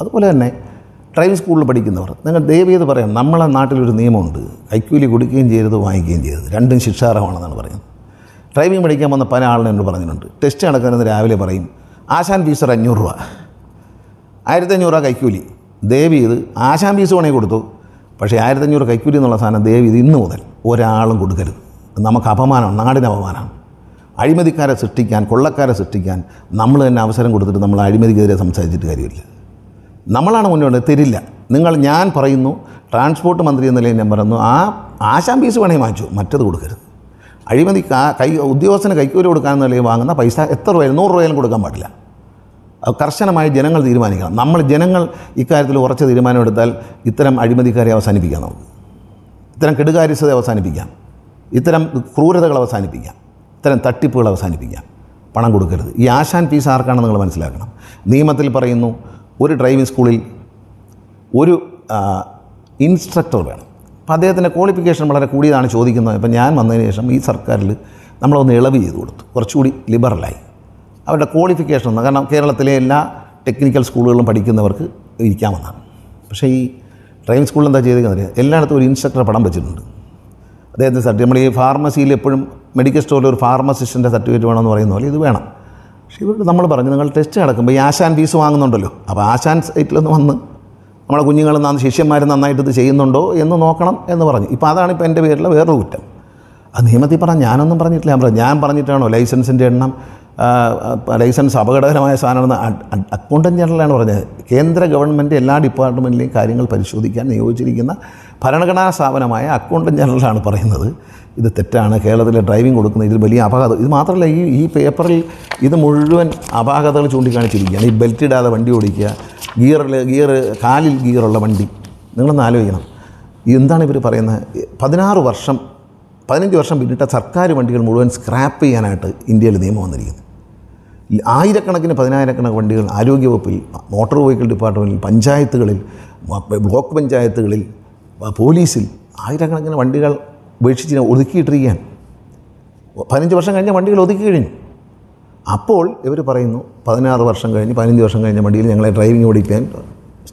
അതുപോലെ തന്നെ ഡ്രൈവിംഗ് സ്കൂളിൽ പഠിക്കുന്നവർ നിങ്ങൾ ദയവ് ചെയ്ത് പറയാം നമ്മളെ നാട്ടിലൊരു നിയമമുണ്ട്. ഐക്യൂലി കൊടുക്കുകയും ചെയ്യരുത് വാങ്ങിക്കുകയും ചെയ്യരുത്. രണ്ടും ശിക്ഷാർഹമാണെന്നാണ് പറയുന്നത്. ഡ്രൈവിംഗ് പഠിക്കാൻ വന്ന പല ആളിനെ എന്നോട് പറഞ്ഞിട്ടുണ്ട്. ടെസ്റ്റ് നടക്കുന്നത് രാവിലെ പറയും ആശാൻ ഫീസർ അഞ്ഞൂറ് രൂപ. ആയിരത്തി അഞ്ഞൂറ് രൂപ കൈക്കൂലി. ഇത് ആശാൻ ഫീസ് വേണമെങ്കിൽ കൊടുത്തു. പക്ഷേ ആയിരത്തി അഞ്ഞൂറ് കൈക്കൂലി എന്നുള്ള സാധനം ദേവി ഇത് ഇന്ന് മുതൽ ഒരാളും കൊടുക്കരുത്. നമുക്ക് അപമാനമാണ് നാടിന് അപമാനമാണ്. അഴിമതിക്കാരെ സൃഷ്ടിക്കാൻ കൊള്ളക്കാരെ സൃഷ്ടിക്കാൻ നമ്മൾ തന്നെ അവസരം കൊടുത്തിട്ട് നമ്മൾ അഴിമതിക്കെതിരെ സംസാരിച്ചിട്ട് കാര്യമില്ല. നമ്മളാണ് മുന്നോട്ട് തരില്ല. നിങ്ങൾ ഞാൻ പറയുന്നു ട്രാൻസ്പോർട്ട് മന്ത്രി എന്ന നിലയിൽ ഞാൻ പറയുന്നു ആ ആശാൻ പീസ് വേണമെങ്കിൽ വാങ്ങിച്ചു. മറ്റത് കൊടുക്കരുത്. അഴിമതി കാ- ഉദ്യോഗസ്ഥന് കൈക്കൂലി കൊടുക്കാമെന്ന നിലയിൽ വാങ്ങുന്ന പൈസ എത്ര രൂപയായാലും നൂറ് രൂപയിലും കൊടുക്കാൻ പാടില്ല. കർശനമായി ജനങ്ങൾ തീരുമാനിക്കണം. നമ്മൾ ജനങ്ങൾ ഇക്കാര്യത്തിൽ ഉറച്ച തീരുമാനമെടുത്താൽ ഇത്തരം അഴിമതിക്കാരെ അവസാനിപ്പിക്കാം നമുക്ക്. ഇത്തരം കെടുകാര്യസ്ഥത അവസാനിപ്പിക്കാം. ഇത്തരം ക്രൂരതകൾ അവസാനിപ്പിക്കാം. ഇത്തരം തട്ടിപ്പുകൾ അവസാനിപ്പിക്കാം. പണം കൊടുക്കരുത്. ഈ ആശാൻ ഫീസ് ആർക്കാണെന്ന് നിങ്ങൾ മനസ്സിലാക്കണം. നിയമത്തിൽ പറയുന്നു ഒരു ഡ്രൈവിംഗ് സ്കൂളിൽ ഒരു ഇൻസ്ട്രക്ടർ വേണം. അപ്പോൾ അദ്ദേഹത്തിന്റെ ക്വാളിഫിക്കേഷൻ വളരെ കൂടിയതാണ് ചോദിക്കുന്നത്. ഇപ്പം ഞാൻ വന്നതിന് ശേഷം ഈ സർക്കാരിൽ നമ്മളൊന്ന് ഇളവ് ചെയ്ത് കൊടുത്തു. കുറച്ചുകൂടി ലിബറലായി അവരുടെ ക്വാളിഫിക്കേഷൻ ഒന്ന് കാരണം കേരളത്തിലെ എല്ലാ ടെക്നിക്കൽ സ്കൂളുകളിലും പഠിക്കുന്നവർക്ക് ഇരിക്കാമെന്നാണ്. പക്ഷേ ഈ ഡ്രൈവിംഗ് സ്കൂളിൽ എന്താ ചെയ്തിരിക്കുന്നത്? എല്ലായിടത്തും ഒരു ഇൻസ്ട്രക്ടർ പടം വെച്ചിട്ടുണ്ട്. അദ്ദേഹത്തിന്റെ സർട്ടിഫിക്കറ്റ് നമ്മൾ ഈ ഫാർമസിയിൽ എപ്പോഴും മെഡിക്കൽ സ്റ്റോറിൽ ഒരു ഫാർമസിസ്റ്റിന്റെ സർട്ടിഫിക്കറ്റ് വേണമെന്ന് പറയുന്ന പോലെ ഇത് വേണം. പക്ഷേ ഇവരോട് നമ്മൾ പറഞ്ഞു നിങ്ങൾ ടെസ്റ്റ് നടക്കുമ്പോൾ ഈ ആശാൻ ഫീസ് വാങ്ങുന്നുണ്ടല്ലോ. അപ്പോൾ ആശാൻ സൈറ്റിലൊന്ന് വന്ന് നമ്മളെ കുഞ്ഞുങ്ങൾ നന്ന ശിഷ്യന്മാർ നന്നായിട്ട് ഇത് ചെയ്യുന്നുണ്ടോ എന്ന് നോക്കണം എന്ന് പറഞ്ഞു. ഇപ്പോൾ അതാണ് ഇപ്പോൾ എന്റെ പേരിലെ വേറൊരു കുറ്റം. അത് നിയമത്തിൽ പറഞ്ഞാൽ ഞാനൊന്നും പറഞ്ഞിട്ടില്ല. ഞാൻ ഞാൻ പറഞ്ഞിട്ടാണോ ലൈസൻസിന്റെ എണ്ണം ലൈസൻസ് അപകടകരമായ സാധനമാണെന്ന് അക്കൗണ്ടന്റ് ജനറലാണ് പറഞ്ഞത്. കേന്ദ്ര ഗവൺമെന്റ് എല്ലാ ഡിപ്പാർട്ട്മെന്റിലെയും കാര്യങ്ങൾ പരിശോധിക്കാൻ നിയോഗിച്ചിരിക്കുന്ന ഭരണഘടനാ സ്ഥാപനമായ അക്കൗണ്ടന്റ് ജനറലാണ് പറയുന്നത്. ഇത് തെറ്റാണ്. കേരളത്തിലെ ഡ്രൈവിംഗ് കൊടുക്കുന്ന ഇതിൽ വലിയ അപാകത ഇത് മാത്രമല്ല ഈ ഈ പേപ്പറിൽ ഇത് മുഴുവൻ അപാകതകൾ ചൂണ്ടിക്കാണിച്ചിരിക്കുകയാണ്. ഈ ബെൽറ്റ് ഇടാതെ വണ്ടി ഓടിക്കുക ഗിയറിൽ ഗിയർ കാലിൽ ഗിയറുള്ള വണ്ടി. നിങ്ങളൊന്ന് ആലോചിക്കണം. എന്താണ് ഇവർ പറയുന്നത്? പതിനാറ് വർഷം പതിനഞ്ച് വർഷം പിന്നിട്ട സർക്കാർ വണ്ടികൾ മുഴുവൻ സ്ക്രാപ്പ് ചെയ്യാനായിട്ട് ഇന്ത്യയിൽ നിയമം വന്നിരിക്കുന്നത് ആയിരക്കണക്കിന് പതിനായിരക്കണക്കിന് വണ്ടികൾ ആരോഗ്യവകുപ്പിൽ മോട്ടോർ വെഹിക്കിൾ ഡിപ്പാർട്ട്മെന്റിൽ പഞ്ചായത്തുകളിൽ ബ്ലോക്ക് പഞ്ചായത്തുകളിൽ പോലീസിൽ ആയിരക്കണക്കിന് വണ്ടികൾ ഉപേക്ഷിച്ച് ഒതുക്കിയിട്ടിരിക്കുകയാണ്. പതിനഞ്ച് വർഷം കഴിഞ്ഞ വണ്ടികൾ ഒതുക്കി കഴിഞ്ഞു. അപ്പോൾ ഇവർ പറയുന്നു പതിനാറ് വർഷം കഴിഞ്ഞ് പതിനഞ്ച് വർഷം കഴിഞ്ഞ വണ്ടിയിൽ ഞങ്ങളെ ഡ്രൈവിംഗ് ഓടിക്കാൻ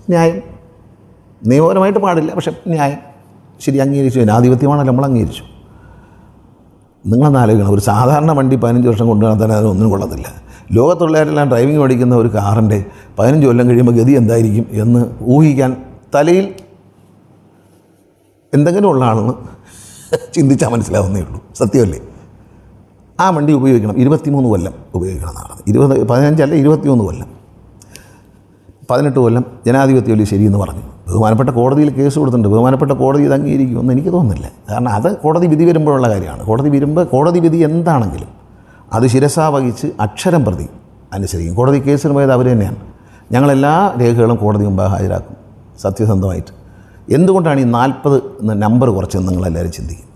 ന്യായം. നിയമപരമായിട്ട് പാടില്ല പക്ഷെ ന്യായം. ശരി അംഗീകരിച്ചു. ജനാധിപത്യമാണല്ലോ നമ്മൾ അംഗീകരിച്ചു. നിങ്ങളെന്നാലോചിക്കണം. ഒരു സാധാരണ വണ്ടി പതിനഞ്ച് വർഷം കൊണ്ടുവന്നാൽ തന്നെ അതിനൊന്നും കൊള്ളത്തില്ല. ലോകത്തുള്ളവരെല്ലാം ഡ്രൈവിംഗ് പഠിക്കുന്ന ഒരു കാറിന്റെ പതിനഞ്ച് കൊല്ലം കഴിയുമ്പോൾ ഗതി എന്തായിരിക്കും എന്ന് ഊഹിക്കാൻ തലയിൽ എന്തെങ്കിലും ഉള്ള ആളെന്ന് ചിന്തിച്ചാൽ മനസ്സിലാവുന്നേ ഉള്ളൂ. സത്യമല്ലേ? ആ വണ്ടി ഉപയോഗിക്കണം. ഇരുപത്തിമൂന്ന് കൊല്ലം ഉപയോഗിക്കണം എന്നാണ് ഇരുപത് പതിനഞ്ചല്ല ഇരുപത്തിമൂന്ന് കൊല്ലം. പതിനെട്ട് കൊല്ലം ജനാധിപത്യ വലിയ ശരിയെന്ന് പറഞ്ഞു. ബഹുമാനപ്പെട്ട കോടതിയിൽ കേസ് കൊടുത്തിട്ടുണ്ട്. ബഹുമാനപ്പെട്ട കോടതി ഇത് അംഗീകരിക്കുമെന്ന് എനിക്ക് തോന്നുന്നില്ല. കാരണം അത് കോടതി വിധി വരുമ്പോഴുള്ള കാര്യമാണ്. കോടതി വരുമ്പോൾ കോടതി വിധി എന്താണെങ്കിലും അത് ശിരസാ വഹിച്ച് അക്ഷരം പ്രതി അനുസരിക്കും. കോടതി കേസിന് പോയത് അവർ തന്നെയാണ്. ഞങ്ങളെല്ലാ രേഖകളും കോടതി മുമ്പ് ഹാജരാക്കും. സത്യസന്ധമായിട്ട്. എന്തുകൊണ്ടാണ് ഈ നാൽപ്പത് നമ്പർ കുറച്ചെന്ന് നിങ്ങളെല്ലാവരും ചിന്തിക്കും?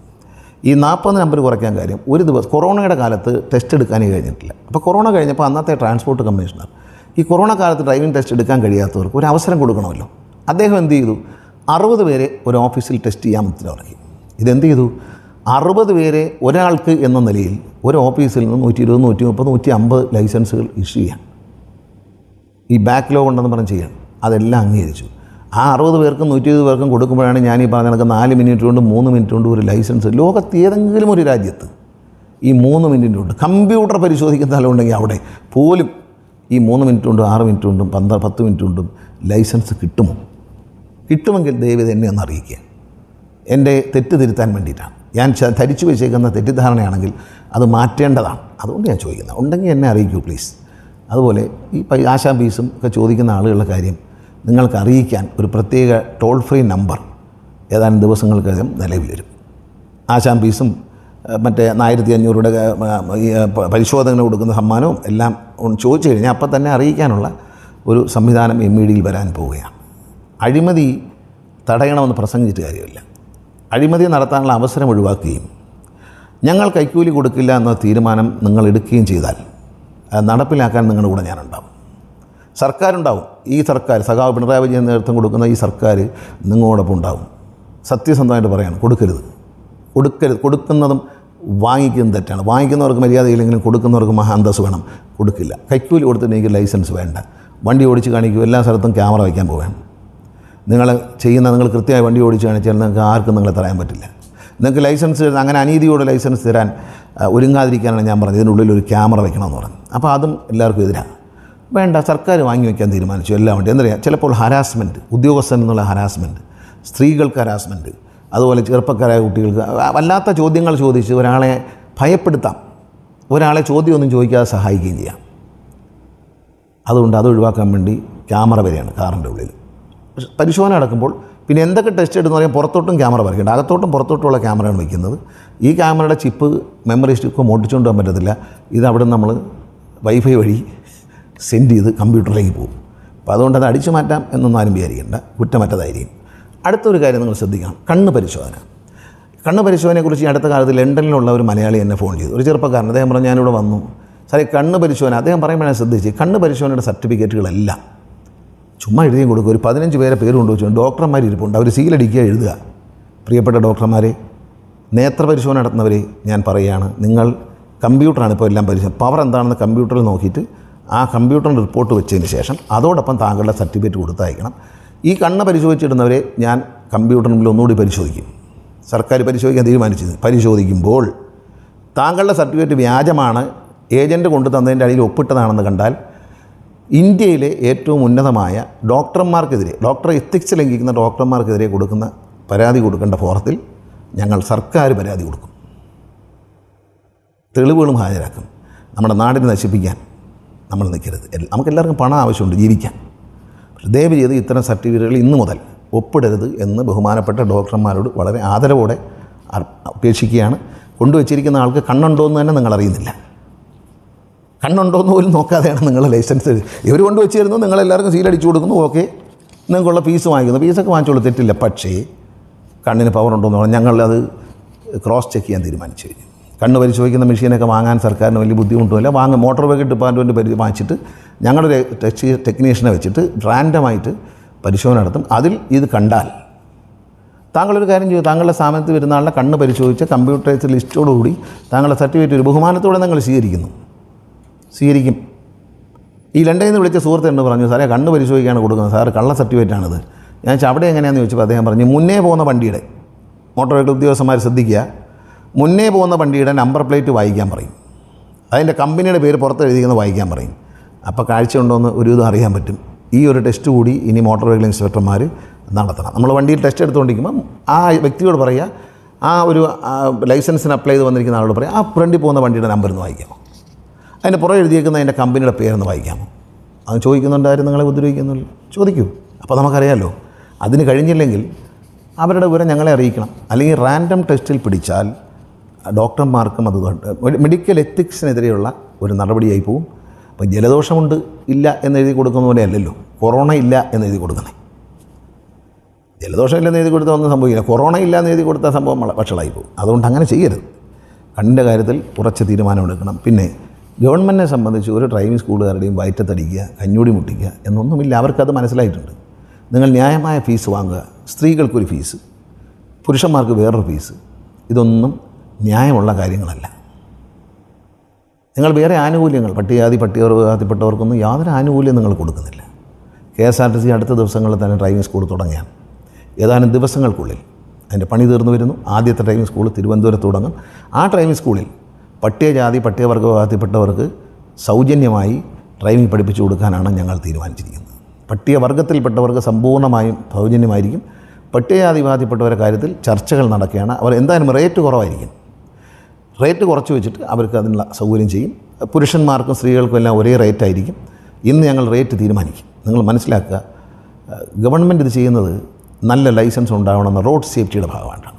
ഈ നാൽപ്പത് നമ്പർ കുറയ്ക്കാൻ കാര്യം ഒരു ദിവസം കൊറോണയുടെ കാലത്ത് ടെസ്റ്റ് എടുക്കാനേ കഴിഞ്ഞിട്ടില്ല. അപ്പോൾ കൊറോണ കഴിഞ്ഞപ്പോൾ അന്നത്തെ ട്രാൻസ്പോർട്ട് കമ്മീഷണർ ഈ കൊറോണ കാലത്ത് ഡ്രൈവിംഗ് ടെസ്റ്റ് എടുക്കാൻ കഴിയാത്തവർക്ക് ഒരു അവസരം കൊടുക്കണമല്ലോ. അദ്ദേഹം എന്ത് ചെയ്തു? അറുപത് പേരെ ഒരു ഓഫീസിൽ ടെസ്റ്റ് ചെയ്യാൻ തുടങ്ങി ഇതെന്ത് ചെയ്തു? അറുപത് പേരെ ഒരാൾക്ക് എന്ന നിലയിൽ ഒരു ഓഫീസിൽ നിന്ന് നൂറ്റി ഇരുപത് നൂറ്റി മുപ്പത് നൂറ്റി അമ്പത് ലൈസൻസുകൾ ഇഷ്യൂ ചെയ്യാൻ. ഈ ബാക്ക്ലോഗ് ഉണ്ടെന്ന് പറഞ്ഞ് ചെയ്യണം അതെല്ലാം അംഗീകരിച്ചു. ആ അറുപത് പേർക്കും നൂറ്റി ഇരുപത് പേർക്കും കൊടുക്കുമ്പോഴാണ് ഞാൻ ഈ പറഞ്ഞ കണക്ക് നാല് മിനിറ്റ് കൊണ്ട് മൂന്ന് മിനിറ്റ് കൊണ്ട് ഒരു ലൈസൻസ്. ലോകത്ത് ഏതെങ്കിലും ഒരു രാജ്യത്ത് ഈ മൂന്ന് മിനിറ്റ് കൊണ്ട് കമ്പ്യൂട്ടർ പരിശോധിക്കുന്ന സ്ഥലമുണ്ടെങ്കിൽ അവിടെ പോലും ഈ മൂന്ന് മിനിറ്റ് കൊണ്ടും ആറ് മിനിറ്റ് കൊണ്ടും പന്ത്ര പത്ത് മിനിറ്റ് കൊണ്ടും ലൈസൻസ് കിട്ടുമോ? കിട്ടുമെങ്കിൽ ദയവ് എന്നെ ഒന്ന് അറിയിക്കുക. എന്റെ തെറ്റ് തിരുത്താൻ വേണ്ടിയിട്ടാണ്. ഞാൻ ധരിച്ചു വെച്ചേക്കുന്ന തെറ്റിദ്ധാരണയാണെങ്കിൽ അത് മാറ്റേണ്ടതാണ്. അതുകൊണ്ട് ഞാൻ ചോദിക്കുന്നത്. ഉണ്ടെങ്കിൽ എന്നെ അറിയിക്കൂ പ്ലീസ് അതുപോലെ ഈ ആശാ ഫീസും ഒക്കെ ചോദിക്കുന്ന ആളുകളുടെ കാര്യം നിങ്ങൾക്ക് അറിയിക്കാൻ ഒരു പ്രത്യേക ടോൾ ഫ്രീ നമ്പർ ഏതാനും ദിവസങ്ങൾക്കകം നിലവിൽ വരും. ആശാം ഫീസും മറ്റേ ആയിരത്തി അഞ്ഞൂറുടെ പരിശോധന കൊടുക്കുന്ന സമ്മാനവും എല്ലാം ചോദിച്ചു കഴിഞ്ഞാൽ അപ്പം തന്നെ അറിയിക്കാനുള്ള ഒരു സംവിധാനം എം ഇ ഡിയിൽ വരാൻ പോവുകയാണ്. അഴിമതി തടയണമെന്ന് പ്രസംഗിച്ചിട്ട് കാര്യമില്ല. അഴിമതി നടത്താനുള്ള അവസരം ഒഴിവാക്കുകയും ഞങ്ങൾ കൈക്കൂലി കൊടുക്കില്ല എന്ന തീരുമാനം നിങ്ങൾ എടുക്കുകയും ചെയ്താൽ നടപ്പിലാക്കാൻ നിങ്ങളുടെ കൂടെ ഞാനുണ്ടാവും. സർക്കാരുണ്ടാവും. ഈ സർക്കാർ സഖാവ് പിണറായി വിജയൻ നേതൃത്വം കൊടുക്കുന്ന ഈ സർക്കാർ നിങ്ങളോടൊപ്പം ഉണ്ടാവും. സത്യസന്ധമായിട്ട് പറയാണ് കൊടുക്കരുത്. കൊടുക്കരുത്. കൊടുക്കുന്നതും വാങ്ങിക്കുന്നതും തെറ്റാണ്. വാങ്ങിക്കുന്നവർക്ക് മര്യാദയില്ലെങ്കിലും കൊടുക്കുന്നവർക്ക് മഹാന്തസ് വേണം. കൊടുക്കില്ല. കൈക്കൂലി കൊടുത്തിട്ട് എനിക്ക് ലൈസൻസ് വേണ്ട. വണ്ടി ഓടിച്ച് കാണിക്കും എല്ലാ സ്ഥലത്തും ക്യാമറ വയ്ക്കാൻ പോവുകയാണ്. നിങ്ങൾ ചെയ്യുന്ന നിങ്ങൾ കൃത്യമായി വണ്ടി ഓടിച്ചു കാണിച്ചാൽ നിങ്ങൾക്ക് ആർക്കും നിങ്ങളെ തടയാൻ പറ്റില്ല. നിങ്ങൾക്ക് ലൈസൻസ് തരുന്ന- അങ്ങനെ അനീതിയോടെ ലൈസൻസ് തരാൻ ഒരുങ്ങാതിരിക്കാനാണ് ഞാൻ പറഞ്ഞത്. ഇതിനുള്ളിൽ ഒരു ക്യാമറ വെക്കണമെന്ന് പറഞ്ഞു. അപ്പോൾ അതും എല്ലാവർക്കും എതിരാണ് വേണ്ട സർക്കാർ വാങ്ങി വയ്ക്കാൻ തീരുമാനിച്ചു എല്ലാം വേണ്ടി എന്തറിയാം ചിലപ്പോൾ ഹരാസ്മെന്റ് ഉദ്യോഗസ്ഥൻ എന്നുള്ള ഹരാസ്മെന്റ് സ്ത്രീകൾക്ക് ഹരാസ്മെന്റ് അതുപോലെ ചെറുപ്പക്കാരായ കുട്ടികൾക്ക് വല്ലാത്ത ചോദ്യങ്ങൾ ചോദിച്ച് ഒരാളെ ഭയപ്പെടുത്താം. ഒരാളെ ചോദ്യമൊന്നും ചോദിക്കാതെ സഹായിക്കുകയും ചെയ്യാം. അതുകൊണ്ട് അത് ഒഴിവാക്കാൻ വേണ്ടി ക്യാമറ വരെയാണ് കാറിന്റെ ഉള്ളിൽ. പരിശോധന നടക്കുമ്പോൾ പിന്നെ എന്തൊക്കെ ടെസ്റ്റ് എടുഎന്ന് പറയാൻ പുറത്തോട്ടും ക്യാമറ വരയ്ക്കേണ്ട. അകത്തോട്ടും പുറത്തോട്ടുള്ള ക്യാമറയാണ് വയ്ക്കുന്നത്. ഈ ക്യാമറയുടെ ചിപ്പ് മെമ്മറി സ്റ്റിപ്പ് മോട്ടിച്ചുകൊണ്ട് പോകാൻ പറ്റത്തില്ല. ഇത് അവിടെ നമ്മൾ വൈഫൈ വഴി സെൻഡ് ചെയ്ത് കമ്പ്യൂട്ടറിലേക്ക് പോകും. അപ്പോൾ അതുകൊണ്ട് അത് അടിച്ചു മാറ്റാം എന്നൊന്നും ആരും വിചാരിക്കേണ്ട. കുറ്റമറ്റതായിരിക്കും. അടുത്തൊരു കാര്യം നിങ്ങൾ ശ്രദ്ധിക്കണം. കണ്ണ് പരിശോധന. കണ്ണ് പരിശോധനയെക്കുറിച്ച് അടുത്ത കാലത്ത് ലണ്ടനിലുള്ള ഒരു മലയാളി എന്നെ ഫോൺ ചെയ്തു. ഒരു ചെറുപ്പക്കാരൻ. അദ്ദേഹം പറഞ്ഞു ഞാനിവിടെ വന്നു. സാറേ കണ്ണ് പരിശോധന. അദ്ദേഹം പറയുമ്പോഴാണ് ശ്രദ്ധിച്ച് കണ്ണ് പരിശോധനയുടെ സർട്ടിഫിക്കറ്റുകളെല്ലാം ചുമ്മാ എഴുതി കൊടുക്കുക. ഒരു പതിനഞ്ച് പേരെ പേര് കൊണ്ടുവച്ചു ഡോക്ടർമാർ ഇരിപ്പുണ്ട്. അവർ സീലടിക്കുക എഴുതുക. പ്രിയപ്പെട്ട ഡോക്ടർമാരെ നേത്രപരിശോധന നടത്തുന്നവരെ ഞാൻ പറയുകയാണ്. നിങ്ങൾ കമ്പ്യൂട്ടറാണ് ഇപ്പോൾ എല്ലാം പരിശോധന പവർ എന്താണെന്ന് കമ്പ്യൂട്ടറിൽ നോക്കിയിട്ട് ആ കമ്പ്യൂട്ടറിന്റെ റിപ്പോർട്ട് വെച്ചതിന് ശേഷം അതോടൊപ്പം താങ്കളുടെ സർട്ടിഫിക്കറ്റ് കൊടുത്തയക്കണം. ഈ കണ്ണ് പരിശോധിച്ചിടുന്നവരെ ഞാൻ കമ്പ്യൂട്ടറിൽ ഒന്നുകൂടി പരിശോധിക്കും. സർക്കാർ പരിശോധിക്കാൻ തീരുമാനിച്ചത്. പരിശോധിക്കുമ്പോൾ താങ്കളുടെ സർട്ടിഫിക്കറ്റ് വ്യാജമാണ്. ഏജന്റ് കൊണ്ടു തന്നതിന്റെ അടിയിൽ ഒപ്പിട്ടതാണെന്ന് കണ്ടാൽ ഇന്ത്യയിലെ ഏറ്റവും ഉന്നതമായ ഡോക്ടർമാർക്കെതിരെ ഡോക്ടർ എത്തിക്സ് ലംഘിക്കുന്ന ഡോക്ടർമാർക്കെതിരെ കൊടുക്കുന്ന പരാതി കൊടുക്കേണ്ട ഫോറത്തിൽ ഞങ്ങൾ സർക്കാർ പരാതി കൊടുക്കും. തെളിവുകളും ഹാജരാക്കും. നമ്മുടെ നാടിനെ നശിപ്പിക്കാൻ നമ്മൾ നിൽക്കരുത്. നമുക്കെല്ലാവർക്കും പണം ആവശ്യമുണ്ട് ജീവിക്കാൻ. പക്ഷേ ദയവ് ചെയ്ത് ഇത്തരം സർട്ടിഫിക്കറ്റുകൾ ഇന്നു മുതൽ ഒപ്പിടരുത് എന്ന് ബഹുമാനപ്പെട്ട ഡോക്ടർമാരോട് വളരെ ആദരവോടെ അപേക്ഷിക്കുകയാണ്. കൊണ്ടുവച്ചിരിക്കുന്ന ആൾക്ക് കണ്ണുണ്ടോ എന്ന് തന്നെ നിങ്ങൾ അറിയുന്നില്ല കണ്ണുണ്ടോ എന്ന് പോലും നോക്കാതെയാണ് നിങ്ങൾ ലൈസൻസ് ഇവർ കൊണ്ട് വെച്ചിരുന്നു നിങ്ങളെല്ലാവർക്കും സീലടിച്ചു കൊടുക്കുന്നു ഓക്കെ നിങ്ങൾക്കുള്ള ഫീസ് വാങ്ങിക്കുന്നു. ഫീസൊക്കെ വാങ്ങിച്ചോളൂ തെറ്റില്ല. പക്ഷേ കണ്ണിന് പവർ ഉണ്ടോ എന്ന് പറഞ്ഞാൽ ഞങ്ങളത് ക്രോസ് ചെക്ക് ചെയ്യാൻ തീരുമാനിച്ചു കഴിഞ്ഞു. കണ്ണ് പരിശോധിക്കുന്ന മെഷീനൊക്കെ വാങ്ങാൻ സർക്കാരിന് വലിയ ബുദ്ധിമുട്ടുമില്ല. വാങ്ങും മോട്ടോർ വെഹിക്കിൾ ഡിപ്പാർട്ട്മെന്റ് പരിധി വാങ്ങിച്ചിട്ട് ഞങ്ങളുടെ ടെക്സി ടെക്നീഷ്യനെ വെച്ചിട്ട് റാൻഡമായിട്ട് പരിശോധന നടത്തും. അതിൽ ഇത് കണ്ടാൽ താങ്കളൊരു കാര്യം ചെയ്യും. താങ്കളുടെ സ്ഥാപനത്തിൽ വരുന്ന ആളുടെ കണ്ണ് പരിശോധിച്ച് കമ്പ്യൂട്ടറൈസ് ലിസ്റ്റോടുകൂടി താങ്കളുടെ സർട്ടിഫിക്കറ്റ് ഒരു ബഹുമാനത്തോടെ നിങ്ങൾ സ്വീകരിക്കുന്നു. സ്വീകരിക്കും. ഈ ലണ്ടനിൽ നിന്ന് വിളിച്ച സുഹൃത്ത് എന്ന് പറഞ്ഞു സാറേ കണ്ണ് പരിശോധിക്കാണ് കൊടുക്കുന്നത്. സാറ് കള്ള സർട്ടിഫിക്കറ്റാണിത് ഞാൻ ചോദിച്ചു, അവിടെ എങ്ങനെയാണെന്ന് ചോദിച്ചപ്പോൾ അദ്ദേഹം പറഞ്ഞു മുന്നേ പോകുന്ന വണ്ടിയുടെ. മോട്ടോർ വെഹിക്കിൾ ഉദ്യോഗസ്ഥന്മാർ ശ്രദ്ധിക്കുക. മുന്നേ പോകുന്ന വണ്ടിയുടെ നമ്പർ പ്ലേറ്റ് വായിക്കാൻ പറയും. അതിന്റെ കമ്പനിയുടെ പേര് പുറത്ത് എഴുതിക്കുന്നത് വായിക്കാൻ പറയും. അപ്പോൾ കാഴ്ച ഉണ്ടോ എന്ന് ഒരു ഇതും അറിയാൻ പറ്റും. ഈ ഒരു ടെസ്റ്റ് കൂടി ഇനി മോട്ടോർ വെഹിക്കിൾ ഇൻസ്പെക്ടർമാർ നടത്തണം. നമ്മൾ വണ്ടിയിൽ ടെസ്റ്റ് എടുത്തുകൊണ്ടിരിക്കുമ്പോൾ ആ വ്യക്തിയോട് പറയുക ആ ഒരു ലൈസൻസിന് അപ്ലൈ ചെയ്ത് വന്നിരിക്കുന്ന ആളോട് പറയുക ആ ഫ്രണ്ടിൽ പോകുന്ന വണ്ടിയുടെ നമ്പർ ഒന്ന് വായിക്കാമോ അതിന്റെ പുറകെ എഴുതിയേക്കുന്ന അതിന്റെ കമ്പനിയുടെ പേരൊന്ന് വായിക്കാമോ? അത് ചോദിക്കുന്നുണ്ടായിരുന്നു നിങ്ങളെ ഉപദ്രവിക്കുന്നില്ല ചോദിക്കൂ. അപ്പോൾ നമുക്കറിയാമല്ലോ അതിന് കഴിഞ്ഞില്ലെങ്കിൽ അവരുടെ വിവരം ഞങ്ങളെ അറിയിക്കണം. അല്ലെങ്കിൽ റാൻഡം ടെസ്റ്റിൽ പിടിച്ചാൽ ഡോക്ടർമാർക്കും അത് മെഡിക്കൽ എത്തിക്സിനെതിരെയുള്ള ഒരു നടപടിയായി പോവും. അപ്പോൾ ജലദോഷമുണ്ട് ഇല്ല എന്ന് എഴുതി കൊടുക്കുന്ന പോലെ അല്ലല്ലോ. കൊറോണ ഇല്ല എന്ന് എഴുതി കൊടുക്കണേ ജലദോഷം ഇല്ലെന്ന് എഴുതി കൊടുത്താൽ ഒന്നും സംഭവിക്കില്ല. കൊറോണ ഇല്ല എന്ന് എഴുതി കൊടുത്താൽ സംഭവം വഷളായി പോകും അതുകൊണ്ട് അങ്ങനെ ചെയ്യരുത്. കണ്ണിന്റെ കാര്യത്തിൽ ഉറച്ച തീരുമാനമെടുക്കണം പിന്നെ ഗവൺമെന്റിനെ സംബന്ധിച്ച് ഒരു ഡ്രൈവിംഗ് സ്കൂളുകാരുടെയും വയറ്റത്തടിക്കുക കഞ്ഞൂടി മുട്ടിക്കുക എന്നൊന്നുമില്ല. അവർക്കത് മനസ്സിലായിട്ടുണ്ട്. നിങ്ങൾ ന്യായമായ ഫീസ് വാങ്ങുക. സ്ത്രീകൾക്കൊരു ഫീസ് പുരുഷന്മാർക്ക് വേറൊരു ഫീസ്. ഇതൊന്നും ന്യായമുള്ള കാര്യങ്ങളല്ല. നിങ്ങൾ വേറെ ആനുകൂല്യങ്ങൾ പട്ടികജാതി പട്ടികവർഗാതിപ്പെട്ടവർക്കൊന്നും യാതൊരു ആനുകൂല്യം നിങ്ങൾ കൊടുക്കുന്നില്ല. K S R T C അടുത്ത ദിവസങ്ങളിൽ തന്നെ ഡ്രൈവിംഗ് സ്കൂൾ തുടങ്ങിയാൽ ഏതാനും ദിവസങ്ങൾക്കുള്ളിൽ അതിന്റെ പണി തീർന്നു വരുന്നു. ആദ്യത്തെ ഡ്രൈവിംഗ് സ്കൂൾ തിരുവനന്തപുരത്ത് തുടങ്ങും. ആ ഡ്രൈവിംഗ് സ്കൂളിൽ പട്ടികജാതി പട്ടികവർഗ വിഭാഗത്തിൽപ്പെട്ടവർക്ക് സൗജന്യമായി ഡ്രൈവിംഗ് പഠിപ്പിച്ചു കൊടുക്കാനാണ് ഞങ്ങൾ തീരുമാനിച്ചിരിക്കുന്നത്. പട്ടികവർഗത്തിൽപ്പെട്ടവർക്ക് സമ്പൂർണമായും സൗജന്യമായിരിക്കും. പട്ടികജാതി വിഭാഗത്തിൽപ്പെട്ടവരുടെ കാര്യത്തിൽ ചർച്ചകൾ നടക്കുകയാണ്. അവർ എന്തായാലും റേറ്റ് കുറവായിരിക്കും. റേറ്റ് കുറച്ച് വെച്ചിട്ട് അവർക്ക് അതിനുള്ള സൗകര്യം ചെയ്യും. പുരുഷന്മാർക്കും സ്ത്രീകൾക്കും എല്ലാം ഒരേ റേറ്റ് ആയിരിക്കും. ഇന്ന് ഞങ്ങൾ റേറ്റ് തീരുമാനിക്കും. നിങ്ങൾ മനസ്സിലാക്കുക ഗവൺമെന്റ് ഇത് ചെയ്യുന്നത് നല്ല ലൈസൻസ് ഉണ്ടാവണമെന്ന റോഡ് സേഫ്റ്റിയുടെ ഭാഗമായിട്ടാണ്.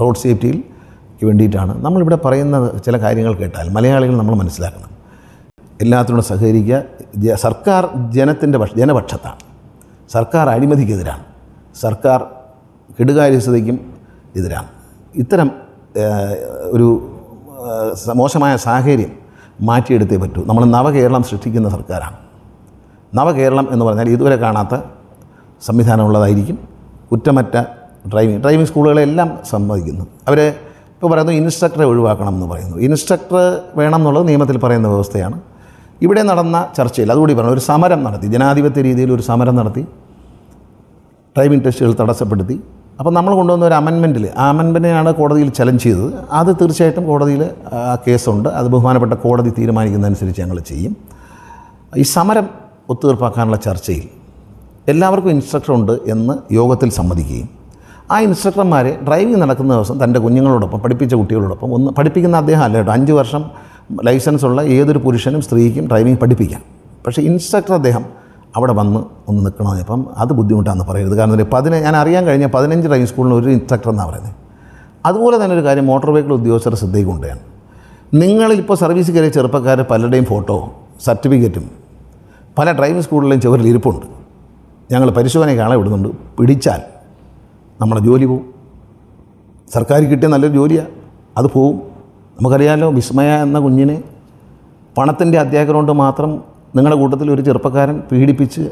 റോഡ് സേഫ്റ്റിയിൽ വേണ്ടിയിട്ടാണ് നമ്മളിവിടെ പറയുന്ന ചില കാര്യങ്ങൾ കേട്ടാൽ മലയാളികൾ നമ്മൾ മനസ്സിലാക്കണം. എല്ലാത്തിനോടും സഹകരിക്കുക. സർക്കാർ ജനത്തിന്റെ പക്ഷ ജനപക്ഷത്താണ്. സർക്കാർ അഴിമതിക്കെതിരാണ്. സർക്കാർ കെടുകാര്യസ്ഥതയ്ക്കും എതിരാണ്. ഇത്തരം ഒരു മോശമായ സാഹചര്യം മാറ്റിയെടുത്തേ പറ്റൂ. നമ്മൾ നവകേരളം സൃഷ്ടിക്കുന്ന സർക്കാരാണ്. നവകേരളം എന്ന് പറഞ്ഞാൽ ഇതുവരെ കാണാത്ത സംവിധാനമുള്ളതായിരിക്കും. കുറ്റമറ്റ ഡ്രൈവിംഗ് ഡ്രൈവിംഗ് സ്കൂളുകളെല്ലാം സമ്മതിക്കുന്നു. അവരെ ഇപ്പോൾ പറയുന്നു ഇൻസ്ട്രക്ടറെ ഒഴിവാക്കണം എന്ന് പറയുന്നു. ഇൻസ്ട്രക്ടർ വേണം എന്നുള്ളത് നിയമത്തിൽ പറയുന്ന വ്യവസ്ഥയാണ്. ഇവിടെ നടന്ന ചർച്ചയിൽ അതുകൂടി പറഞ്ഞു ഒരു സമരം നടത്തി. ജനാധിപത്യ രീതിയിൽ ഒരു സമരം നടത്തി. ഡ്രൈവിംഗ് ടെസ്റ്റുകൾ തടസ്സപ്പെടുത്തി. അപ്പോൾ നമ്മൾ കൊണ്ടുവന്ന ഒരു അമെൻമെന്റിൽ ആ അമെൻമെന്റിനെയാണ് കോടതിയിൽ ചലഞ്ച് ചെയ്തത്. അത് തീർച്ചയായിട്ടും കോടതിയിൽ കേസുണ്ട്. അത് ബഹുമാനപ്പെട്ട കോടതി തീരുമാനിക്കുന്നതനുസരിച്ച് ഞങ്ങൾ ചെയ്യും. ഈ സമരം ഒത്തുതീർപ്പാക്കാനുള്ള ചർച്ചയിൽ എല്ലാവർക്കും ഇൻസ്ട്രക്ടർ ഉണ്ട് എന്ന് യോഗത്തിൽ സമ്മതിക്കുകയും ആ ഇൻസ്ട്രക്ടർമാരെ ഡ്രൈവിംഗ് നടക്കുന്ന ദിവസം തന്റെ കുഞ്ഞുങ്ങളോടൊപ്പം പഠിപ്പിച്ച കുട്ടികളോടൊപ്പം ഒന്ന് പഠിപ്പിക്കുന്ന അദ്ദേഹം അല്ല കേട്ടോ? അഞ്ച് വർഷം ലൈസൻസ് ഉള്ള ഏതൊരു പുരുഷനും സ്ത്രീക്കും ഡ്രൈവിംഗ് പഠിപ്പിക്കാം. പക്ഷേ ഇൻസ്ട്രക്ടർ അദ്ദേഹം അവിടെ വന്ന് ഒന്ന് നിൽക്കണമെന്ന് അപ്പം അത് ബുദ്ധിമുട്ടാണെന്ന് പറയരുത്. കാരണം പതിന ഞാൻ അറിയാൻ കഴിഞ്ഞ പതിനഞ്ച് ഡ്രൈവിംഗ് സ്കൂളിൽ ഒരു ഇൻസ്ട്രക്ടർ എന്നാണ് പറയുന്നത് അതുപോലെ തന്നെ ഒരു കാര്യം മോട്ടോർ വെഹിക്കിൾ ഉദ്യോഗസ്ഥരുടെ ശ്രദ്ധയിൽ കൊണ്ടുവരികയാണ് നിങ്ങളിപ്പോൾ സർവീസ് കയറിയ ചെറുപ്പക്കാരെ പലരുടെയും ഫോട്ടോ സർട്ടിഫിക്കറ്റും പല ഡ്രൈവിംഗ് സ്കൂളിലെയും ചുവരിൽ ഇരിപ്പുണ്ട്. ഞങ്ങൾ പരിശോധനയ്ക്ക് ആളെ വിടുന്നുണ്ട് പിടിച്ചാൽ നമ്മുടെ ജോലി പോവും. സർക്കാർ കിട്ടിയ നല്ലൊരു ജോലിയാണ് അത് പോവും. നമുക്കറിയാമല്ലോ വിസ്മയ എന്ന കുഞ്ഞിനെ പണത്തിന്റെ അത്യാഗ്രഹം കൊണ്ട് മാത്രം നിങ്ങളുടെ കൂട്ടത്തിൽ ഒരു ചെറുപ്പക്കാരൻ പീഡിപ്പിച്ച്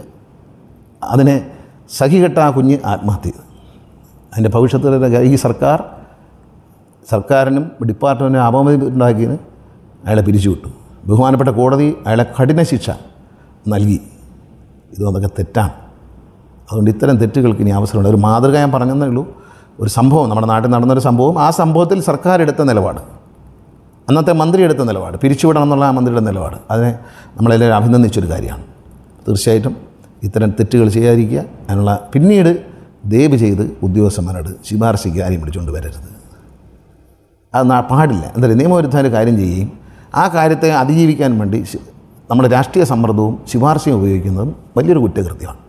അതിനെ സഹികെട്ട ആ കുഞ്ഞ് ആത്മഹത്യ ചെയ്തു. അതിന്റെ ഭവിഷ്യത്തിൽ ഈ സർക്കാർ സർക്കാരിനും ഡിപ്പാർട്ട്മെന്റിനും അപമതി ഉണ്ടാക്കിയതിന് അയാളെ പിരിച്ചുവിട്ടു ബഹുമാനപ്പെട്ട കോടതി അയാളെ കഠിന ശിക്ഷ നൽകി. ഇതൊന്നൊക്കെ തെറ്റാണ്. അതുകൊണ്ട് ഇത്തരം തെറ്റുകൾക്ക് ഇനി അവസരമുണ്ട്. ഒരു മാതൃക ഞാൻ പറഞ്ഞതേ ഉള്ളൂ. ഒരു സംഭവം നമ്മുടെ നാട്ടിൽ നടന്നൊരു സംഭവം. ആ സംഭവത്തിൽ സർക്കാർ എടുത്ത നിലപാട്. അന്നത്തെ മന്ത്രി എടുത്ത നിലപാട്. പിരിച്ചുവിടണം എന്നുള്ള ആ മന്ത്രിയുടെ നിലപാട്. അതിനെ നമ്മളെല്ലാവരും അഭിനന്ദിച്ചൊരു കാര്യമാണ്. തീർച്ചയായിട്ടും ഇത്തരം തെറ്റുകൾ ചെയ്യാതിരിക്കുക. അതിനുള്ള പിന്നീട് ദയവ് ചെയ്ത് ഉദ്യോഗസ്ഥന്മാരോട് ശുപാർശയ്ക്ക് ആരെയും പിടിച്ചുകൊണ്ട് വരരുത്. അത് പാടില്ല. എന്തായാലും നിയമവിരുദ്ധമായ കാര്യം ചെയ്യുകയും ആ കാര്യത്തെ അതിജീവിക്കാൻ വേണ്ടി നമ്മുടെ രാഷ്ട്രീയ സമ്മർദ്ദവും ശുപാർശയും ഉപയോഗിക്കുന്നതും വലിയൊരു കുറ്റകൃത്യമാണ്.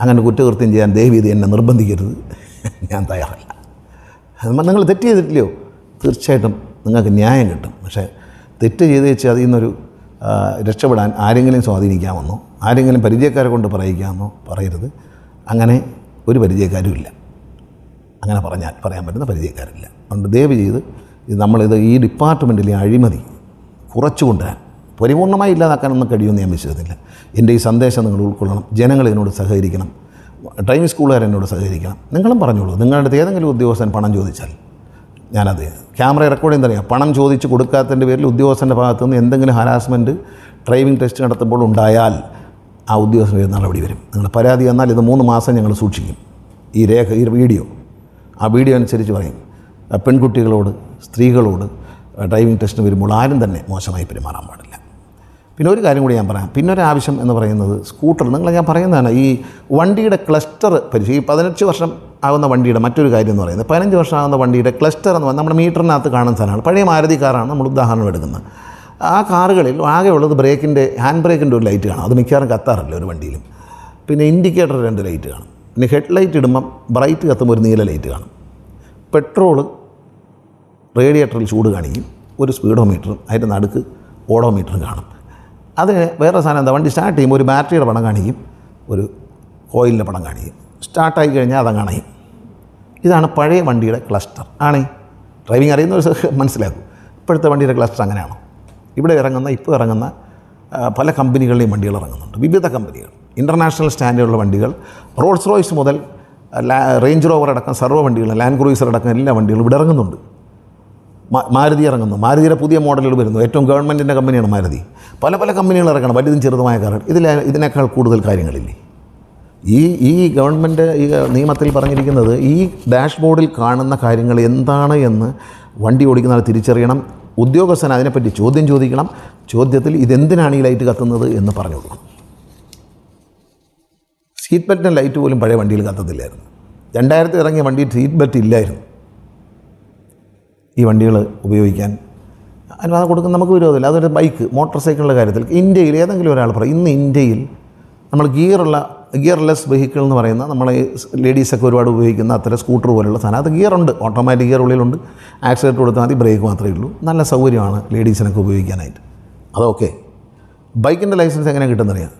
അങ്ങനെ കുറ്റകൃത്യം ചെയ്യാൻ ദയവീത് എന്നെ നിർബന്ധിക്കരുത്. ഞാൻ തയ്യാറല്ല. നിങ്ങൾ തെറ്റ് ചെയ്തിട്ടില്ലയോ? തീർച്ചയായിട്ടും നിങ്ങൾക്ക് ന്യായം കിട്ടും. പക്ഷേ തെറ്റ് ചെയ്ത് വെച്ച് അതിൽ നിന്നൊരു രക്ഷപ്പെടാൻ ആരെങ്കിലും സ്വാധീനിക്കാമെന്നോ ആരെങ്കിലും പരിചയക്കാരെ കൊണ്ട് പറയിക്കാമെന്നോ പറയരുത്. അങ്ങനെ ഒരു പരിചയക്കാരും ഇല്ല. അങ്ങനെ പറഞ്ഞാൽ പറയാൻ പറ്റുന്ന പരിചയക്കാരില്ല. അതുകൊണ്ട് ദയവ് ചെയ്ത് ഇത് നമ്മളിത് ഈ ഡിപ്പാർട്ട്മെന്റിലെ അഴിമതി കുറച്ചു കൊണ്ടുവരാൻ പരിപൂർണമായി ഇല്ലാതാക്കാനൊന്നും കഴിയുമെന്ന് ഞാൻ വിശ്വസിക്കുന്നില്ല. എന്റെ ഈ സന്ദേശം നിങ്ങൾ ഉൾക്കൊള്ളണം. ജനങ്ങൾ എന്നോട് സഹകരിക്കണം. ഡ്രൈവിംഗ് സ്കൂളുകാർ എന്നോട് സഹകരിക്കണം. നിങ്ങളും പറഞ്ഞോളൂ. നിങ്ങളുടെ ഏതെങ്കിലും ഉദ്യോഗസ്ഥൻ പണം ചോദിച്ചാൽ ഞാനത് ക്യാമറ റെക്കോർഡ് എന്താ പറയുക പണം ചോദിച്ച് കൊടുക്കാത്തതിന്റെ പേരിൽ ഉദ്യോഗസ്ഥന്റെ ഭാഗത്തു നിന്ന് എന്തെങ്കിലും ഹരാസ്മെന്റ് ഡ്രൈവിംഗ് ടെസ്റ്റ് നടത്തുമ്പോൾ ഉണ്ടായാൽ ആ ഉദ്യോഗസ്ഥന് നടപടി വരും. നിങ്ങൾ പരാതി വന്നാൽ ഇത് മൂന്ന് മാസം ഞങ്ങൾ സൂക്ഷിക്കും. ഈ രേഖ ഈ വീഡിയോ ആ വീഡിയോ അനുസരിച്ച് പറയും. പെൺകുട്ടികളോട് സ്ത്രീകളോട് ഡ്രൈവിംഗ് ടെസ്റ്റിന് വരുമ്പോൾ ആരും തന്നെ മോശമായി പെരുമാറാൻ പാടില്ല. പിന്നെ ഒരു കാര്യം കൂടി ഞാൻ പറയാം. പിന്നെ ഒരു ആവശ്യം എന്ന് പറയുന്നത് സ്കൂട്ടർ. നിങ്ങൾ ഞാൻ പറയുന്നതാണ് ഈ വണ്ടിയുടെ ക്ലസ്റ്റർ പരിശോധി ഈ പതിനഞ്ച് വർഷം ആകുന്ന വണ്ടിയുടെ മറ്റൊരു കാര്യം എന്ന് പറയുന്നത് പതിനഞ്ച് വർഷം ആകുന്ന വണ്ടിയുടെ ക്ലസ്റ്റർ എന്ന് പറയുന്നത് നമ്മുടെ മീറ്ററിനകത്ത് കാണുന്ന സാധനമാണ് പഴയ മാരുതി കാറാണ് നമ്മൾ ഉദാഹരണം എടുക്കുന്നത്. ആ കാറുകളിൽ ആകെ ഉള്ളത് ബ്രേക്കിന്റെ ഹാൻഡ് ബ്രേക്കിന്റെ ഒരു ലൈറ്റ് കാണും. അത് മിക്കവാറും കത്താറില്ല ഒരു വണ്ടിയിലും. പിന്നെ ഇൻഡിക്കേറ്റർ രണ്ട് ലൈറ്റ് കാണും. പിന്നെ ഹെഡ് ലൈറ്റ് ഇടുമ്പം ബ്രൈറ്റ് കത്തുമ്പോൾ ഒരു നീല ലൈറ്റ് കാണും. പെട്രോൾ റേഡിയേറ്ററിൽ ചൂട് കാണിക്കും. ഒരു സ്പീഡോമീറ്ററും അതിന്റെ നടുക്ക് ഓഡോമീറ്ററും കാണും. അതിന് വേറെ സാധനം എന്താ വണ്ടി സ്റ്റാർട്ട് ചെയ്യുമ്പോൾ ഒരു ബാറ്ററിയുടെ പണം കാണിക്കും. ഒരു ഓയിലിന്റെ പണം കാണിക്കും. സ്റ്റാർട്ടായി കഴിഞ്ഞാൽ അതങ്ങ് അണയും. ഇതാണ് പഴയ വണ്ടിയുടെ ക്ലസ്റ്റർ ആണേ. ഡ്രൈവിംഗ് ഒരു മനസ്സിലാക്കും. ഇപ്പോഴത്തെ വണ്ടിയുടെ ക്ലസ്റ്റർ അങ്ങനെയാണ്? ഇവിടെ ഇറങ്ങുന്ന ഇപ്പോൾ ഇറങ്ങുന്ന പല കമ്പനികളുടെയും വണ്ടികൾ ഇറങ്ങുന്നുണ്ട്. വിവിധ കമ്പനികൾ. ഇന്റർനാഷണൽ സ്റ്റാൻഡേർഡുള്ള വണ്ടികൾ. റോൾസ് റോയ്സ് മുതൽ റേഞ്ച് റോവർ അടക്കം സർവ വണ്ടികൾ ലാൻഡ് ക്രൂയിസർ അടക്കം എല്ലാ വണ്ടികളും ഇവിടെ ഇറങ്ങുന്നുണ്ട്. മാരുതി ഇറങ്ങുന്നു. മാരുതിയുടെ പുതിയ മോഡലുകൾ വരുന്നു. ഏറ്റവും ഗവൺമെന്റിന്റെ കമ്പനിയാണ് മാരുതി. പല പല കമ്പനികൾ ഇറങ്ങണം. വലുതും ചെറുതുമായ കാരണം ഇതിൽ ഇതിനേക്കാൾ കൂടുതൽ കാര്യങ്ങളില്ലേ? ഈ ഈ ഗവൺമെന്റ് ഈ നിയമത്തിൽ പറഞ്ഞിരിക്കുന്നത് ഈ ഡാഷ്ബോർഡിൽ കാണുന്ന കാര്യങ്ങൾ എന്താണ് എന്ന് വണ്ടി ഓടിക്കുന്ന ആൾ തിരിച്ചറിയണം. ഉദ്യോഗസ്ഥൻ അതിനെപ്പറ്റി ചോദ്യം ചോദിക്കണം. ചോദ്യത്തിൽ ഇതെന്തിനാണ് ഈ ലൈറ്റ് കത്തുന്നത് എന്ന് പറഞ്ഞു കൊടുക്കും. സീറ്റ് ബെൽറ്റിന്റെ ലൈറ്റ് പോലും പഴയ വണ്ടിയിൽ കത്തത്തില്ലായിരുന്നു. രണ്ടായിരത്തി ഇറങ്ങിയ വണ്ടി സീറ്റ് ബെൽറ്റ് ഇല്ലായിരുന്നു. ഈ വണ്ടികൾ ഉപയോഗിക്കാൻ. അനുവാദം കൊടുക്കുന്ന നമുക്ക് വിരോധമില്ല. അതൊരു ബൈക്ക് മോട്ടോർ സൈക്കിളിന്റെ കാര്യത്തിൽ. ഇന്ത്യയിൽ ഏതെങ്കിലും ഒരാൾ പറയും ഇന്ന് ഇന്ത്യയിൽ നമ്മൾ ഗിയറുള്ള ഗിയർലെസ് വെഹിക്കിൾ എന്ന് പറയുന്ന നമ്മൾ ലേഡീസൊക്കെ ഒരുപാട് ഉപയോഗിക്കുന്ന അത്തരം സ്കൂട്ടർ പോലുള്ള സാധനം. അത് ഗിയറുണ്ട്. ഓട്ടോമാറ്റിക് ഗിയർ ഉള്ളിലുണ്ട്. ആക്സിഡന്റ് കൊടുത്താൽ മതി ബ്രേക്ക് മാത്രമേ ഉള്ളൂ. നല്ല സൗകര്യമാണ് ലേഡീസിനൊക്കെ ഉപയോഗിക്കാനായിട്ട്. അതൊക്കെ ബൈക്കിന്റെ ലൈസൻസ് എങ്ങനെ കിട്ടുന്നറിയാം?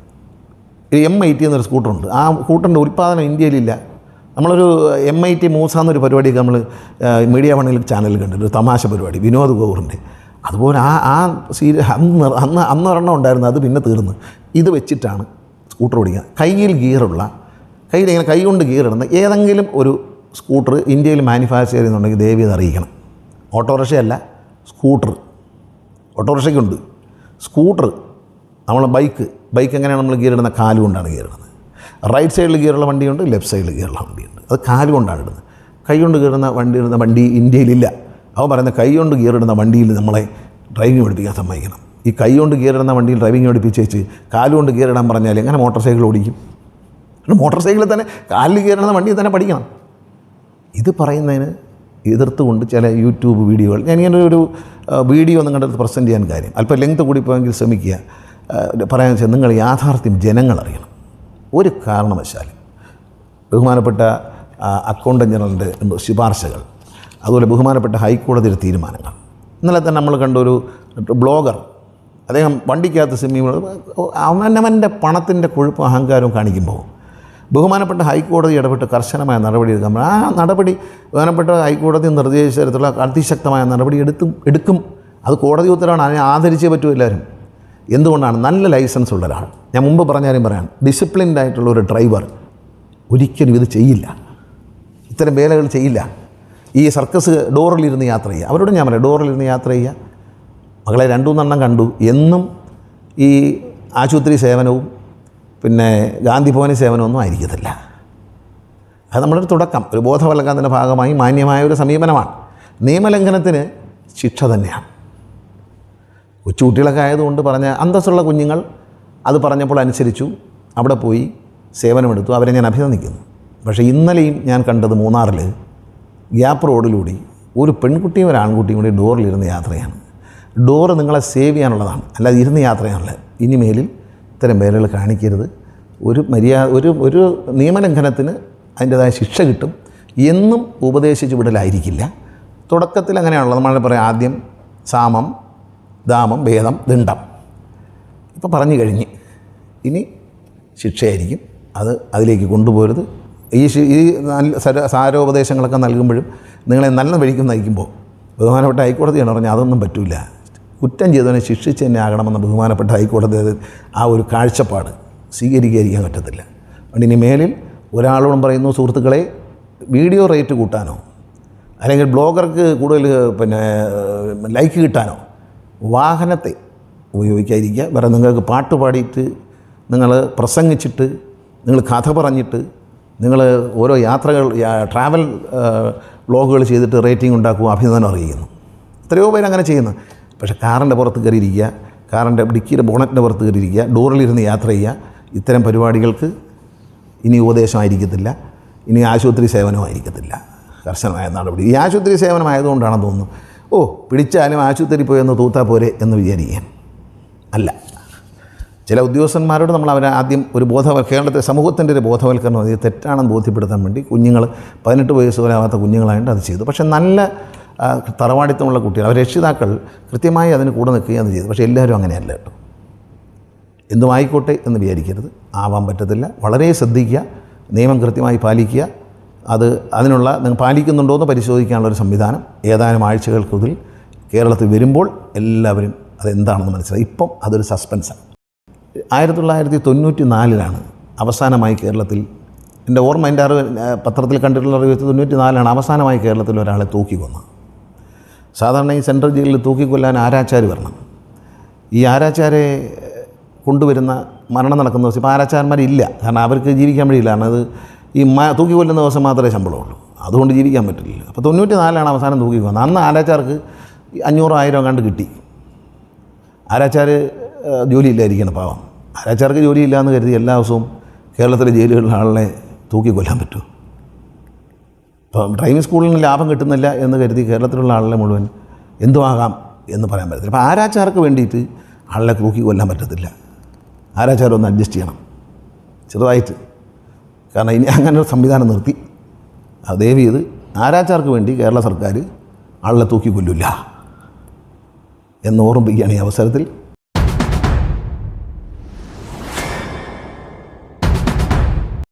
എം ഐ ടി എന്നൊരു സ്കൂട്ടറുണ്ട്. ആ സ്കൂട്ടറിന്റെ ഉൽപ്പാദനം ഇന്ത്യയിലില്ല. നമ്മളൊരു എം ഐ ടി മൂസ എന്നൊരു പരിപാടിയൊക്കെ നമ്മൾ മീഡിയ വണ്ണിൽ ചാനലിൽ കണ്ടിട്ട് ഒരു തമാശ പരിപാടി. വിനോദ് ഗൗറിന്റെ. അതുപോലെ ആ ആ സീരിയൽ അന്ന് അന്ന് അന്ന് ഒരെണ്ണം ഉണ്ടായിരുന്നു അത് പിന്നെ തീർന്നു. ഇത് വെച്ചിട്ടാണ് സ്കൂട്ടർ ഓടിക്കുക. കയ്യിൽ ഗിയറുള്ള കയ്യിൽ ഇങ്ങനെ കൈ കൊണ്ട് ഗിയർ ഇടുന്ന ഏതെങ്കിലും ഒരു സ്കൂട്ടർ ഇന്ത്യയിൽ മാനുഫാക്ചർ ചെയ്യുന്നുണ്ടെങ്കിൽ ദേവി അത് അറിയിക്കണം. ഓട്ടോറിക്ഷയല്ല സ്കൂട്ടർ. ഓട്ടോറിക്ഷയ്ക്കുണ്ട്. സ്കൂട്ടർ നമ്മൾ ബൈക്ക്. ബൈക്ക് എങ്ങനെയാണ് നമ്മൾ ഗിയർ ഇടുന്നത്? കാലുകൊണ്ടാണ് ഗിയർ ഇടുന്നത്. റൈറ്റ് സൈഡിൽ കയറുള്ള വണ്ടിയുണ്ട് ലെഫ്റ്റ് സൈഡിൽ കയറുള്ള വണ്ടിയുണ്ട്. അത് കാലുകൊണ്ടാണ് ഇടുന്നത്. കൈ കൊണ്ട് കയറുന്ന വണ്ടി ഇടുന്ന വണ്ടി ഇന്ത്യയിലില്ല. അവൻ പറയുന്ന കൈകൊണ്ട് കൊണ്ട് ഗിയർ വണ്ടിയിൽ നമ്മളെ ഡ്രൈവിംഗ് പഠിപ്പിക്കാൻ സമ്മതിക്കണം. ഈ കൈകൊണ്ട് കൊണ്ട് ഗിയർ വണ്ടിയിൽ ഡ്രൈവിംഗ് പഠിപ്പിച്ചേച്ച് കാലുകൊണ്ട് കയറിടാൻ പറഞ്ഞാൽ എങ്ങനെ മോട്ടോർ സൈക്കിൾ ഓടിക്കും? മോട്ടോർ സൈക്കിളിൽ തന്നെ കാലിൽ കയറുന്ന വണ്ടിയിൽ തന്നെ പഠിക്കണം. ഇത് പറയുന്നതിന് എതിർത്തുകൊണ്ട് ചില യൂട്യൂബ് വീഡിയോകൾ ഞാൻ ഇങ്ങനെ ഒരു വീഡിയോ നിങ്ങളുടെ അടുത്ത് പ്രസന്റ് ചെയ്യാൻ കാര്യം. അല്പം ലെങ്ത് കൂടിപ്പോയെങ്കിൽ ശ്രമിക്കുക. ആ, പറയാൻ വെച്ചാൽ നിങ്ങൾ യാഥാർത്ഥ്യം ജനങ്ങൾ അറിയണം. ഒരു കാരണവശാലും ബഹുമാനപ്പെട്ട അക്കൗണ്ടൻ ജനറലിന്റെ ശുപാർശകൾ അതുപോലെ ബഹുമാനപ്പെട്ട ഹൈക്കോടതിയുടെ തീരുമാനങ്ങൾ. ഇന്നലെ തന്നെ നമ്മൾ കണ്ട ഒരു ബ്ലോഗർ അദ്ദേഹം വണ്ടിക്കകത്ത് സ്വിമ്മിങ് അവനവന്റെ പണത്തിന്റെ കൊഴുപ്പും അഹങ്കാരവും കാണിക്കുമ്പോൾ ബഹുമാനപ്പെട്ട ഹൈക്കോടതി ഇടപെട്ട് കർശനമായ നടപടി എടുക്കാൻ ആ നടപടി ബഹുമാനപ്പെട്ട ഹൈക്കോടതി നിർദ്ദേശിച്ച തരത്തിലുള്ള അതിശക്തമായ നടപടി എടുത്തും എടുക്കും. അത് കോടതി ഉത്തരവാണ്. അതിനെ ആദരിച്ചേ പറ്റൂ എല്ലാവരും. എന്തുകൊണ്ടാണ് നല്ല ലൈസൻസ് ഉള്ള ഒരാൾ ഞാൻ മുമ്പ് പറഞ്ഞാലും പറയാം. ഡിസിപ്ലിൻഡ് ആയിട്ടുള്ള ഒരു ഡ്രൈവർ ഒരിക്കലും ഇത് ചെയ്യില്ല. ഇത്തരം വേലകൾ ചെയ്യില്ല. ഈ സർക്കസ് ഡോറിലിരുന്ന് യാത്ര ചെയ്യുക. അവരോട് ഞാൻ പറയാം ഡോറിലിരുന്ന് യാത്ര ചെയ്യുക. മകളെ രണ്ടു മൂന്നെണ്ണം കണ്ടു. എന്നും ഈ ആശുപത്രി സേവനവും പിന്നെ ഗാന്ധി ഭവന ഒന്നും ആയിരിക്കത്തില്ല. അത് നമ്മളൊരു തുടക്കം. ഒരു ബോധവൽക്കരണത്തിന്റെ ഭാഗമായി മാന്യമായ ഒരു സമീപനമാണ്. നിയമലംഘനത്തിന് ശിക്ഷ തന്നെയാണ്. കൊച്ചുകുട്ടികളൊക്കെ ആയതുകൊണ്ട് പറഞ്ഞ അന്തസ്സുള്ള കുഞ്ഞുങ്ങൾ അത് പറഞ്ഞപ്പോൾ അനുസരിച്ചു. അവിടെ പോയി സേവനമെടുത്തു. അവരെ ഞാൻ അഭിനന്ദിക്കുന്നു. പക്ഷേ ഇന്നലെയും ഞാൻ കണ്ടത് മൂന്നാറിൽ ഗ്യാപ്പ് റോഡിലൂടെ ഒരു പെൺകുട്ടിയും ഒരു ആൺകുട്ടിയും കൂടി ഡോറിലിരുന്ന് യാത്രയാണ്. ഡോറ് നിങ്ങളെ സേവ് ചെയ്യാനുള്ളതാണ്. അല്ലാതെ ഇരുന്ന് യാത്രയാണല്ലേ. ഇനിമേലിൽ ഇത്തരം പേരുകൾ കാണിക്കരുത്. ഒരു മര്യാദ ഒരു ഒരു നിയമലംഘനത്തിന് അതിന്റെതായ ശിക്ഷ കിട്ടും. എന്നും ഉപദേശിച്ചു വിടലായിരിക്കില്ല. തുടക്കത്തിൽ അങ്ങനെയാണല്ലോ. നമ്മൾ പറയാം ആദ്യം സാമം ദാമം ഭേദം ദണ്ഡം. ഇപ്പം പറഞ്ഞു കഴിഞ്ഞ്. ഇനി ശിക്ഷയായിരിക്കും. അത് അതിലേക്ക് കൊണ്ടുപോരുത്. ഈ ഈ നല്ല സര- സാരോപദേശങ്ങളൊക്കെ നൽകുമ്പോഴും നിങ്ങളെ നല്ല വഴിക്ക് നയിക്കുമ്പോൾ ബഹുമാനപ്പെട്ട ഹൈക്കോടതിയാണ് പറഞ്ഞാൽ അതൊന്നും പറ്റില്ല കുറ്റം ചെയ്തവനെ ശിക്ഷിച്ച് തന്നെ ആകണമെന്ന ബഹുമാനപ്പെട്ട ഹൈക്കോടതി ആ ഒരു കാഴ്ചപ്പാട് സ്വീകരിക്കാതിരിക്കാൻ പറ്റത്തില്ല. അതുകൊണ്ട് ഇനി മേലിൽ ഒരാളോടും പറയുന്നു സുഹൃത്തുക്കളെ വീഡിയോ റേറ്റ് കൂട്ടാനോ? അല്ലെങ്കിൽ ബ്ലോഗർക്ക് കൂടുതൽ പിന്നെ ലൈക്ക് കിട്ടാനോ? വാഹനത്തെ ഉപയോഗിക്കാതിരിക്കുക. വേറെ നിങ്ങൾക്ക് പാട്ട് പാടിയിട്ട് നിങ്ങൾ പ്രസംഗിച്ചിട്ട് നിങ്ങൾ കഥ പറഞ്ഞിട്ട് നിങ്ങൾ ഓരോ യാത്രകൾ ട്രാവൽ വ്ളോഗുകൾ ചെയ്തിട്ട് റേറ്റിംഗ് ഉണ്ടാക്കുക അഭിനന്ദനം അറിയിക്കുന്നു. എത്രയോ പേര് അങ്ങനെ ചെയ്യുന്നു. പക്ഷേ കാറിന്റെ പുറത്ത് കയറിയിരിക്കുക കാറിന്റെ ഡിക്കിയുടെ ബോണറ്റിന്റെ പുറത്ത് കയറിയിരിക്കുക ഡോറിലിരുന്ന് യാത്ര ചെയ്യുക ഇത്തരം പരിപാടികൾക്ക് ഇനി ഉപദേശമായിരിക്കത്തില്ല ഇനി ആശുപത്രി സേവനമായിരിക്കത്തില്ല കർശനമായ നടപടി. ഈ ആശുപത്രി സേവനമായതുകൊണ്ടാണെന്ന് തോന്നുന്നു. ഓ പിടിച്ചാലും ആശുപത്രി പോയെന്ന് തൂത്താൽ പോരെ എന്ന് വിചാരിക്കാൻ അല്ല ചില ഉദ്യോഗസ്ഥന്മാരോട് നമ്മൾ അവരെ ആദ്യം ഒരു ബോധവൽ കേരളത്തിലെ സമൂഹത്തിന്റെ ഒരു ബോധവൽക്കരണം ഇത് തെറ്റാണെന്ന് ബോധ്യപ്പെടുത്താൻ വേണ്ടി കുഞ്ഞുങ്ങൾ പതിനെട്ട് വയസ്സ് വരെ ആവാത്ത കുഞ്ഞുങ്ങളായിട്ട് അത് ചെയ്തു. പക്ഷേ നല്ല തറവാടിത്തമുള്ള കുട്ടികൾ അവർ രക്ഷിതാക്കൾ കൃത്യമായി അതിന് കൂടെ നിൽക്കുകയാണ് ചെയ്തു പക്ഷേ എല്ലാവരും അങ്ങനെയല്ല കേട്ടോ. എന്തുമായിക്കോട്ടെ എന്ന് വിചാരിക്കരുത്. ആവാൻ പറ്റത്തില്ല. വളരെ ശ്രദ്ധിക്കുക. നിയമം കൃത്യമായി പാലിക്കുക. അത് അതിനുള്ള നിങ്ങൾ പാലിക്കുന്നുണ്ടോ എന്ന് പരിശോധിക്കാനുള്ള ഒരു സംവിധാനം ഏതാനും ആഴ്ചകൾക്കുള്ളിൽ കേരളത്തിൽ വരുമ്പോൾ എല്ലാവരും അതെന്താണെന്ന് മനസ്സിലായി. ഇപ്പം അതൊരു സസ്പെൻസാണ്. ആയിരത്തി തൊള്ളായിരത്തി തൊണ്ണൂറ്റി നാലിലാണ് അവസാനമായി കേരളത്തിൽ എന്റെ ഓർമ്മ എന്റെ അറിവ് പത്രത്തിൽ കണ്ടിട്ടുള്ള അറിവ് തൊണ്ണൂറ്റി നാലിലാണ് അവസാനമായി കേരളത്തിൽ ഒരാളെ തൂക്കിക്കൊന്നത് സാധാരണ ഈ സെൻട്രൽ ജയിലിൽ തൂക്കിക്കൊല്ലാൻ ആരാച്ചാർ വരണം? ഈ ആരാച്ചാരെ കൊണ്ടുവരുന്ന മരണം നടക്കുന്ന ദിവസം ഇപ്പോൾ ആരാച്ചാരന്മാരില്ല. കാരണം അവർക്ക് ജീവിക്കാൻ വഴിയില്ല. കാരണം അത് ഈ തൂക്കി കൊല്ലുന്ന ദിവസം മാത്രമേ ശമ്പളമുള്ളൂ. അതുകൊണ്ട് ജീവിക്കാൻ പറ്റില്ല. അപ്പോൾ തൊണ്ണൂറ്റി നാലിലാണ് അവസാനം തൂക്കി കൊന്നത്. അന്ന് ആരാച്ചാർക്ക് അഞ്ഞൂറോ ആയിരം കണ്ട് കിട്ടി ആരാച്ചാർ ജോലിയില്ലായിരിക്കണം പാവം. ആരാച്ചാർക്ക് ജോലിയില്ല എന്ന് കരുതി എല്ലാ ദിവസവും കേരളത്തിലെ ജയിലുകളിലെ ആളിനെ തൂക്കി കൊല്ലാൻ പറ്റുമോ ഇപ്പം ഡ്രൈവിംഗ് സ്കൂളിന് ലാഭം കിട്ടുന്നില്ല എന്ന് കരുതി കേരളത്തിലുള്ള ആളിനെ മുഴുവൻ എന്തുമാകാം എന്ന് പറയാൻ പറ്റത്തില്ല. അപ്പോൾ ആരാച്ചാർക്ക് വേണ്ടിയിട്ട് ആളിനെ തൂക്കി കൊല്ലാൻ പറ്റത്തില്ല? ആരാച്ചാരം ഒന്ന് അഡ്ജസ്റ്റ് ചെയ്യണം. ചെറുതായിട്ട്. കാരണം ഇനി അങ്ങനെ ഒരു സംവിധാനം നിർത്തി. ദയവ് ചെയ്ത് ആരാച്ചാർക്ക് വേണ്ടി കേരള സർക്കാർ ആളെ തൂക്കി കൊല്ലില്ല എന്ന് ഓർമ്മിപ്പിക്കുകയാണ് ഈ അവസരത്തിൽ.